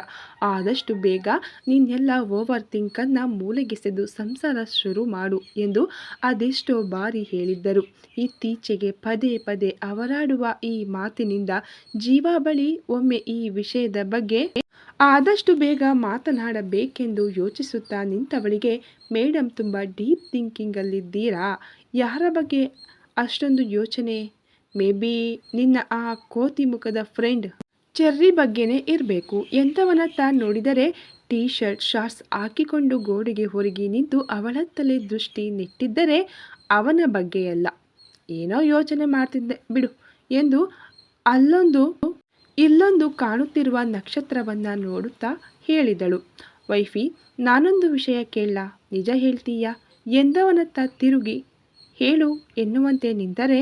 ಆದಷ್ಟು ಬೇಗ ನಿನ್ನೆಲ್ಲ ಓವರ್ ಥಿಂಕನ್ನು ಮೂಲೆಗೆಸೆದು ಸಂಸಾರ ಶುರು ಮಾಡು ಎಂದು ಅದೆಷ್ಟೋ ಬಾರಿ ಹೇಳಿದ್ದರು. ಇತ್ತೀಚೆಗೆ ಪದೇ ಪದೇ ಅವರಾಡುವ ಈ ಮಾತಿನಿಂದ ಜೀವ ಬಳಿ ಒಮ್ಮೆ ಈ ವಿಷಯದ ಬಗ್ಗೆ ಆದಷ್ಟು ಬೇಗ ಮಾತನಾಡಬೇಕೆಂದು ಯೋಚಿಸುತ್ತಾ ನಿಂತವಳಿಗೆ ಮೇಡಮ್ ತುಂಬ ಡೀಪ್ ಥಿಂಕಿಂಗಲ್ಲಿದ್ದೀರಾ? ಯಾರ ಬಗ್ಗೆ ಅಷ್ಟೊಂದು ಯೋಚನೆ ಮೇ ಬಿ ನಿನ್ನ ಆ ಕೋತಿ ಮುಖದ ಫ್ರೆಂಡ್ ಚೆರ್ರಿ ಬಗ್ಗೆನೇ ಇರಬೇಕು. ಎಂಥವನತ್ತ ನೋಡಿದರೆ ಟೀ ಶರ್ಟ್ ಶಾರ್ಟ್ಸ್ ಹಾಕಿಕೊಂಡು ಗೋಡೆಗೆ ಹೊರಗಿ ನಿಂತು ಅವಳತ್ತಲೇ ದೃಷ್ಟಿ ನೆಟ್ಟಿದ್ದರೆ ಅವನ ಬಗ್ಗೆಯಲ್ಲ ಏನೋ ಯೋಚನೆ ಮಾಡ್ತಿದ್ದೆ. ಬಿಡು ಎಂದು ಅಲ್ಲೊಂದು, ಇಲ್ಲೊಂದು ಕಾಣುತ್ತಿರುವ ನಕ್ಷತ್ರವನ್ನು ನೋಡುತ್ತಾ ಹೇಳಿದಳು. ವೈಫಿ, ನಾನೊಂದು ವಿಷಯ ಕೇಳ ನಿಜ ಹೇಳ್ತೀಯಾ? ಎಂದವನತ್ತ ತಿರುಗಿ, ಹೇಳು ಎನ್ನುವಂತೆ ನಿಂತರೆ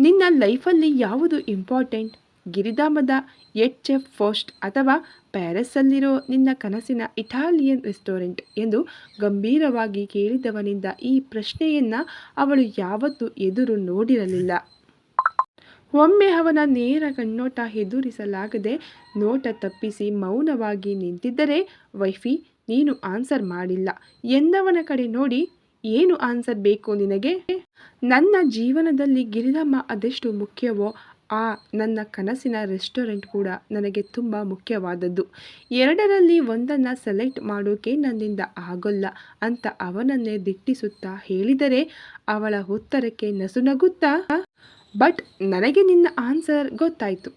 ನಿನ್ನ ಲೈಫಲ್ಲಿ ಯಾವುದು ಇಂಪಾರ್ಟೆಂಟ್? ಗಿರಿಧಾಮದ ಎಚ್ ಚೆಫ್ ಫೋಸ್ಟ್ ಅಥವಾ ಪ್ಯಾರಿಸ್ಸಲ್ಲಿರೋ ನಿನ್ನ ಕನಸಿನ ಇಟಾಲಿಯನ್ ರೆಸ್ಟೋರೆಂಟ್ ಎಂದು ಗಂಭೀರವಾಗಿ ಕೇಳಿದವನಿಂದ ಈ ಪ್ರಶ್ನೆಯನ್ನು ಅವಳು ಯಾವತ್ತೂ ಎದುರು ನೋಡಿರಲಿಲ್ಲ. ಒಮ್ಮೆ ಅವನ ನೇರ ಕಣ್ಣೋಟ ಎದುರಿಸಲಾಗದೆ ನೋಟ ತಪ್ಪಿಸಿ ಮೌನವಾಗಿ ನಿಂತಿದ್ದರೆ, ವೈಫಿ, ನೀನು ಆನ್ಸರ್ ಮಾಡಿಲ್ಲ ಎಂದವನ ಕಡೆ ನೋಡಿ ಏನು ಆನ್ಸರ್ ಬೇಕು ನಿನಗೆ? ನನ್ನ ಜೀವನದಲ್ಲಿ ಗಿರಿಧಮ್ಮ ಅದೆಷ್ಟು ಮುಖ್ಯವೋ, ಆ ನನ್ನ ಕನಸಿನ ರೆಸ್ಟೋರೆಂಟ್ ಕೂಡ ನನಗೆ ತುಂಬ ಮುಖ್ಯವಾದದ್ದು. ಎರಡರಲ್ಲಿ ಒಂದನ್ನು ಸೆಲೆಕ್ಟ್ ಮಾಡೋಕೆ ನನ್ನಿಂದ ಆಗೋಲ್ಲ ಅಂತ ಅವನನ್ನೇ ದಿಟ್ಟಿಸುತ್ತಾ ಹೇಳಿದರೆ ಅವಳ ಉತ್ತರಕ್ಕೆ ನಸುನಗುತ್ತಾ ಬಟ್ ನನಗೆ ನಿನ್ನ ಆನ್ಸರ್ ಗೊತ್ತಾಯಿತು.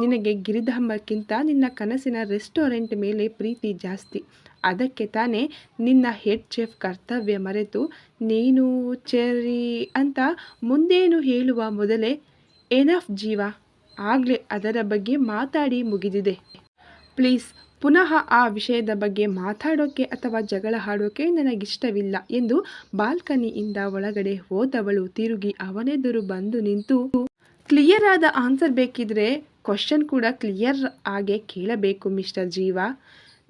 ನಿನಗೆ ಗಿರಿಧಾಮಕ್ಕಿಂತ ನಿನ್ನ ಕನಸಿನ ರೆಸ್ಟೋರೆಂಟ್ ಮೇಲೆ ಪ್ರೀತಿ ಜಾಸ್ತಿ. ಅದಕ್ಕೆ ತಾನೇ ನಿನ್ನ ಹೆಡ್ ಚೆಫ್ ಕರ್ತವ್ಯ ಮರೆತು ನೀನು ಚೆರ್ರಿ ಅಂತ ಮುಂದೇನು ಹೇಳುವ ಮೊದಲೇ, ಎನಫ್ ಜೀವ, ಆಗಲೇ ಅದರ ಬಗ್ಗೆ ಮಾತಾಡಿ ಮುಗಿದಿದೆ. ಪ್ಲೀಸ್, ಪುನಃ ಆ ವಿಷಯದ ಬಗ್ಗೆ ಮಾತಾಡೋಕ್ಕೆ ಅಥವಾ ಜಗಳ ಹಾಡೋಕೆ ನನಗಿಷ್ಟವಿಲ್ಲ ಎಂದು ಬಾಲ್ಕನಿಯಿಂದ ಒಳಗಡೆ ಹೋದವಳು ತಿರುಗಿ ಅವನೆದುರು ಬಂದು ನಿಂತು, ಕ್ಲಿಯರ್ ಆದ ಆನ್ಸರ್ ಬೇಕಿದ್ರೆ ಕ್ವಶನ್ ಕೂಡ ಕ್ಲಿಯರ್ ಆಗೇ ಕೇಳಬೇಕು ಮಿಸ್ಟರ್ ಜೀವ.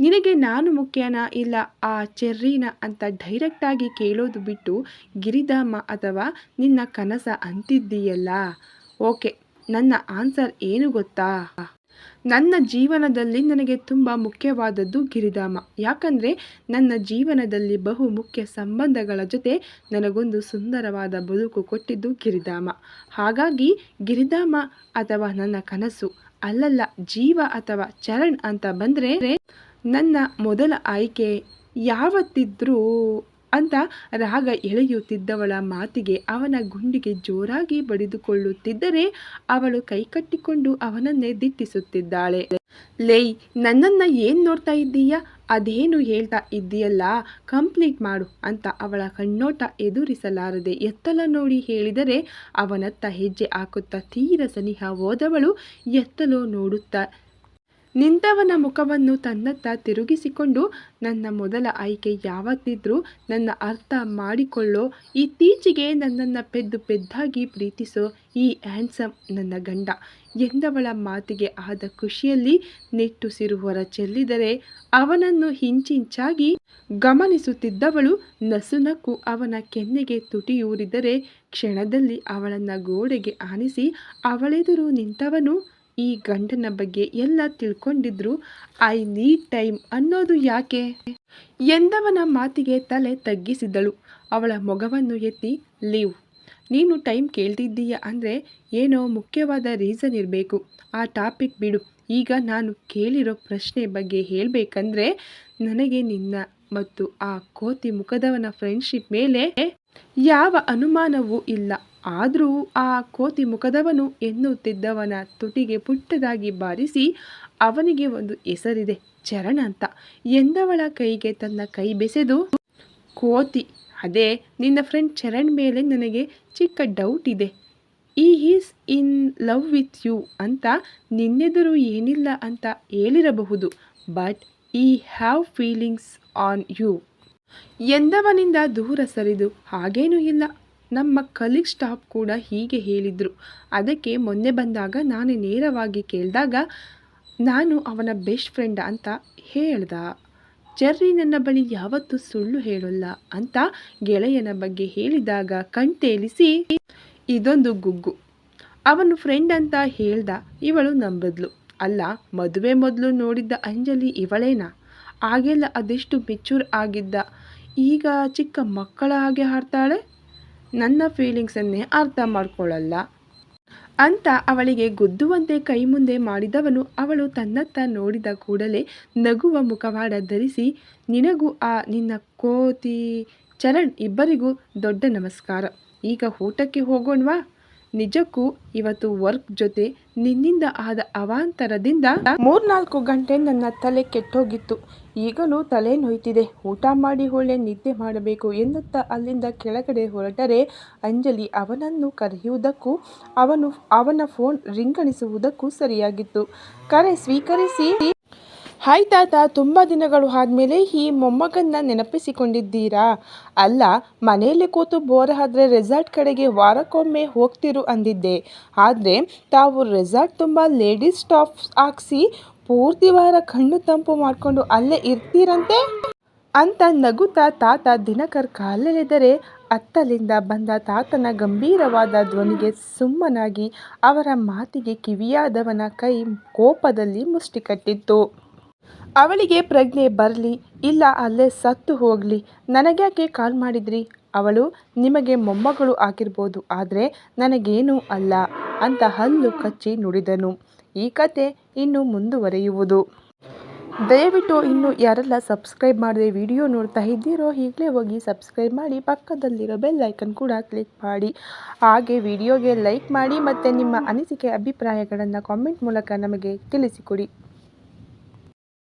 ನಿನಗೆ ನಾನು ಮುಖ್ಯನಾ ಇಲ್ಲ? ಆ ಚೆರ್ರಿನ ಅಂತ ಡೈರೆಕ್ಟಾಗಿ ಕೇಳೋದು ಬಿಟ್ಟು ಗಿರಿಧಾಮ ಅಥವಾ ನಿನ್ನ ಕನಸ ಅಂತಿದ್ದೀಯಲ್ಲ? ಓಕೆ, ನನ್ನ ಆನ್ಸರ್ ಏನು ಗೊತ್ತಾ? ನನ್ನ ಜೀವನದಲ್ಲಿ ನನಗೆ ತುಂಬ ಮುಖ್ಯವಾದದ್ದು ಗಿರಿಧಾಮ. ಯಾಕಂದರೆ ನನ್ನ ಜೀವನದಲ್ಲಿ ಬಹು ಮುಖ್ಯ ಸಂಬಂಧಗಳ ಜೊತೆ ನನಗೊಂದು ಸುಂದರವಾದ ಬದುಕು ಕೊಟ್ಟಿದ್ದು ಗಿರಿಧಾಮ. ಹಾಗಾಗಿ ಗಿರಿಧಾಮ ಅಥವಾ ನನ್ನ ಕನಸು ಅಲ್ಲಲ್ಲ, ಜೀವ ಅಥವಾ ಚರಣ್ ಅಂತ ಬಂದರೆ ನನ್ನ ಮೊದಲ ಆಯ್ಕೆ ಯಾವತ್ತಿದ್ರೂ ಅಂತ ರಾಗ ಎಳೆಯುತ್ತಿದ್ದವಳ ಮಾತಿಗೆ ಅವನ ಗುಂಡಿಗೆ ಜೋರಾಗಿ ಬಡಿದುಕೊಳ್ಳುತ್ತಿದ್ದರೆ ಅವಳು ಕೈಕಟ್ಟಿಕೊಂಡು ಅವನನ್ನೇ ದಿಟ್ಟಿಸುತ್ತಿದ್ದಾಳೆ. ಲೇಯ್, ನನ್ನನ್ನು ಏನು ನೋಡ್ತಾ ಇದ್ದೀಯಾ? ಅದೇನು ಹೇಳ್ತಾ ಇದ್ದೀಯಲ್ಲ? ಕಂಪ್ಲೀಟ್ ಮಾಡು ಅಂತ ಅವಳ ಕಣ್ಣೋಟ ಎದುರಿಸಲಾರದೆ ಎತ್ತಲ ನೋಡಿ ಹೇಳಿದರೆ ಅವನತ್ತ ಹೆಜ್ಜೆ ಹಾಕುತ್ತಾ ತೀರ ಸನಿಹ ಹೋದವಳು ಎತ್ತಲೋ ನೋಡುತ್ತಾ ನಿಂತವನ ಮುಖವನ್ನು ತನ್ನತ್ತ ತಿರುಗಿಸಿಕೊಂಡು, ನನ್ನ ಮೊದಲ ಆಯ್ಕೆ ಯಾವತ್ತಿದ್ರೂ ನನ್ನ ಅರ್ಥ ಮಾಡಿಕೊಳ್ಳೋ, ಇತ್ತೀಚೆಗೆ ನನ್ನನ್ನು ಪೆದ್ದು ಪೆದ್ದಾಗಿ ಪ್ರೀತಿಸೋ ಈ ಹ್ಯಾಂಡ್ಸಮ್ ನನ್ನ ಗಂಡ. ಎಂದವಳ ಮಾತಿಗೆ ಆದ ಖುಷಿಯಲ್ಲಿ ನಿಟ್ಟುಸಿರು ಹೊರ ಚೆಲ್ಲಿದರೆ, ಅವನನ್ನು ಹಿಂಚಿಂಚಾಗಿ ಗಮನಿಸುತ್ತಿದ್ದವಳು ನಸುನಕ್ಕು ಅವನ ಕೆನ್ನೆಗೆ ತುಟಿಯೂರಿದರೆ, ಕ್ಷಣದಲ್ಲಿ ಅವಳನ್ನು ಗೋಡೆಗೆ ಆನಿಸಿ ಅವಳೆದುರು ನಿಂತವನು ಈ ಗಂಡನ ಬಗ್ಗೆ ಎಲ್ಲ ತಿಳ್ಕೊಂಡಿದ್ರು. ಐ ನೀಡ್ ಟೈಮ್ ಅನ್ನೋದು ಯಾಕೆ? ಎಂದವನ ಮಾತಿಗೆ ತಲೆ ತಗ್ಗಿಸಿದಳು ಅವಳ ಮೊಗವನ್ನು ಎತ್ತಿ, ಲೀವ್, ನೀನು ಟೈಮ್ ಕೇಳ್ತಿದ್ದೀಯ? ಅಂದರೆ, ಏನೋ ಮುಖ್ಯವಾದ ರೀಸನ್ ಇರಬೇಕು. ಆ ಟಾಪಿಕ್ ಬಿಡು. ಈಗ ನಾನು ಕೇಳಿರೋ ಪ್ರಶ್ನೆ ಬಗ್ಗೆ ಹೇಳಬೇಕಂದ್ರೆ, ನನಗೆ ನಿನ್ನ ಮತ್ತು ಆ ಕೋತಿ ಮುಖದವನ ಫ್ರೆಂಡ್ಶಿಪ್ ಮೇಲೆ ಯಾವ ಅನುಮಾನವೂ ಇಲ್ಲ. ಆದರೂ ಆ ಕೋತಿ ಮುಖದವನು ಎನ್ನುತ್ತಿದ್ದವನ ತುಟಿಗೆ ಪುಟ್ಟದಾಗಿ ಬಾರಿಸಿ ಅವನಿಗೆ ಒಂದು ಹೆಸರಿದೆ, ಚರಣ ಅಂತ. ಎಂದವಳ ಕೈಗೆ ತನ್ನ ಕೈ ಬೆಸೆದು, ಕೋತಿ, ಅದೇ, ನಿನ್ನ ಫ್ರೆಂಡ್ ಚರಣ್ ಮೇಲೆ ನನಗೆ ಚಿಕ್ಕ ಡೌಟ್ ಇದೆ. He is in love with you ಅಂತ ನಿನ್ನೆದುರು ಏನಿಲ್ಲ ಅಂತ ಹೇಳಿರಬಹುದು but he have feelings on you ಎಂದವನಿಂದ ದೂರ ಸರಿದು ಹಾಗೇನೂ ಇಲ್ಲ. ನಮ್ಮ ಕಲೀಗ್ ಸ್ಟಾಫ್ ಕೂಡ ಹೀಗೆ ಹೇಳಿದರು. ಅದಕ್ಕೆ ಮೊನ್ನೆ ಬಂದಾಗ ನಾನು ನೇರವಾಗಿ ಕೇಳಿದಾಗ, ನಾನು ಅವನ ಬೆಸ್ಟ್ ಫ್ರೆಂಡ್ ಅಂತ ಹೇಳ್ದ. ಜರ್ರಿ ನನ್ನ ಬಳಿ ಯಾವತ್ತೂ ಸುಳ್ಳು ಹೇಳೋಲ್ಲ ಅಂತ ಗೆಳೆಯನ ಬಗ್ಗೆ ಹೇಳಿದಾಗ ಕಣ್ತೇಲಿಸಿ ಇದೊಂದು ಗುಗ್ಗು. ಅವನು ಫ್ರೆಂಡ್ ಅಂತ ಹೇಳ್ದ, ಇವಳು ನಂಬದ್ಲು. ಅಲ್ಲ, ಮದುವೆ ಮೊದಲು ನೋಡಿದ್ದ ಅಂಜಲಿ ಇವಳೇನಾ? ಆಗೆಲ್ಲ ಅದೆಷ್ಟು ಮೆಚೂರ್ ಆಗಿದ್ದ. ಈಗ ಚಿಕ್ಕ ಮಕ್ಕಳ ಹಾಗೆ ಹಾಡ್ತಾಳೆ. ನನ್ನ ಫೀಲಿಂಗ್ಸನ್ನೇ ಅರ್ಥ ಮಾಡ್ಕೊಳ್ಳಲ್ಲ. ಅಂತ ಅವಳಿಗೆ ಗುದ್ದುವಂತೆ ಕೈ ಮುಂದೆ ಮಾಡಿದವನು ಅವಳು ತನ್ನತ್ತ ನೋಡಿದ ಕೂಡಲೇ ನಗುವ ಮುಖವಾಡ ಧರಿಸಿ, ನಿನಗೂ ಆ ನಿನ್ನ ಕೋತಿ ಚರಣ್ ಇಬ್ಬರಿಗೂ ದೊಡ್ಡ ನಮಸ್ಕಾರ. ಈಗ ಊಟಕ್ಕೆ ಹೋಗೋಣವಾ? ನಿಜಕ್ಕೂ ಇವತ್ತು ವರ್ಕ್ ಜೊತೆ ನಿನ್ನಿಂದ ಆದ ಅವಾಂತರದಿಂದ ಮೂರ್ನಾಲ್ಕು ಗಂಟೆ ನನ್ನ ತಲೆ ಕೆಟ್ಟೋಗಿತ್ತು. ಈಗಲೂ ತಲೆ ನೋಯ್ತಿದೆ. ಊಟ ಮಾಡಿ ಒಳ್ಳೆ ನಿದ್ದೆ ಮಾಡಬೇಕು ಎನ್ನುತ್ತಾ ಅಲ್ಲಿಂದ ಕೆಳಗಡೆ ಹೊರಟರೆ ಅಂಜಲಿ ಅವನನ್ನು ಕರೆಯುವುದಕ್ಕೂ ಅವನು, ಅವನ ಫೋನ್ ರಿಂಗಣಿಸುವುದಕ್ಕೂ ಸರಿಯಾಗಿತ್ತು. ಕರೆ ಸ್ವೀಕರಿಸಿ. ಹಾಯ್ ತಾತ, ತುಂಬ ದಿನಗಳು ಆದಮೇಲೆ ಈ ಮೊಮ್ಮಗನ್ನ ನೆನಪಿಸಿಕೊಂಡಿದ್ದೀರಾ? ಅಲ್ಲ, ಮನೆಯಲ್ಲಿ ಕೂತು ಬೋರ್ ಆದರೆ ರೆಸಾರ್ಟ್ ಕಡೆಗೆ ವಾರಕ್ಕೊಮ್ಮೆ ಹೋಗ್ತಿರು ಅಂದಿದ್ದೆ. ಆದರೆ ತಾವು ರೆಸಾರ್ಟ್ ತುಂಬ ಲೇಡೀಸ್ ಸ್ಟಾಫ್ ಹಾಕಿಸಿ ಪೂರ್ತಿ ವಾರ ಕಣ್ಣು ತಂಪು ಮಾಡಿಕೊಂಡು ಅಲ್ಲೇ ಇರ್ತೀರಂತೆ? ಅಂತ ನಗುತ್ತಾ ತಾತ ದಿನಕರ್ ಕಾಲಲ್ಲಿದ್ದರೆ ಅತ್ತಲಿಂದ ಬಂದ ತಾತನ ಗಂಭೀರವಾದ ಧ್ವನಿಗೆ ಸುಮ್ಮನಾಗಿ ಅವರ ಮಾತಿಗೆ ಕಿವಿಯಾದವನ ಕೈ ಕೋಪದಲ್ಲಿ ಮುಷ್ಟಿ ಕಟ್ಟಿತ್ತು ಅವಳಿಗೆ ಪ್ರಜ್ಞೆ ಬರಲಿ, ಇಲ್ಲ ಅಲ್ಲೇ ಸತ್ತು ಹೋಗಲಿ. ನನಗ್ಯಾಕೆ ಕಾಲ್ ಮಾಡಿದ್ರಿ? ಅವಳು, ನಿಮಗೆ ಮೊಮ್ಮಗಳು ಆಗಿರ್ಬೋದು, ಆದರೆ ನನಗೇನೂ ಅಲ್ಲ ಅಂತ ಹಲ್ಲು ಕಚ್ಚಿ ನುಡಿದನು. ಈ ಕತೆ ಇನ್ನು ಮುಂದುವರೆಯುವುದು. ದಯವಿಟ್ಟು ಇನ್ನು ಯಾರೆಲ್ಲ ಸಬ್ಸ್ಕ್ರೈಬ್ ಮಾಡದೆ ವಿಡಿಯೋ ನೋಡ್ತಾ ಇದ್ದೀರೋ, ಈಗಲೇ ಹೋಗಿ ಸಬ್ಸ್ಕ್ರೈಬ್ ಮಾಡಿ, ಪಕ್ಕದಲ್ಲಿರೋ ಬೆಲ್ ಐಕನ್ ಕೂಡ ಕ್ಲಿಕ್ ಮಾಡಿ. ಹಾಗೆ ವಿಡಿಯೋಗೆ ಲೈಕ್ ಮಾಡಿ ಮತ್ತು ನಿಮ್ಮ ಅನಿಸಿಕೆ, ಅಭಿಪ್ರಾಯಗಳನ್ನು ಕಾಮೆಂಟ್ ಮೂಲಕ ನಮಗೆ ತಿಳಿಸಿಕೊಡಿ.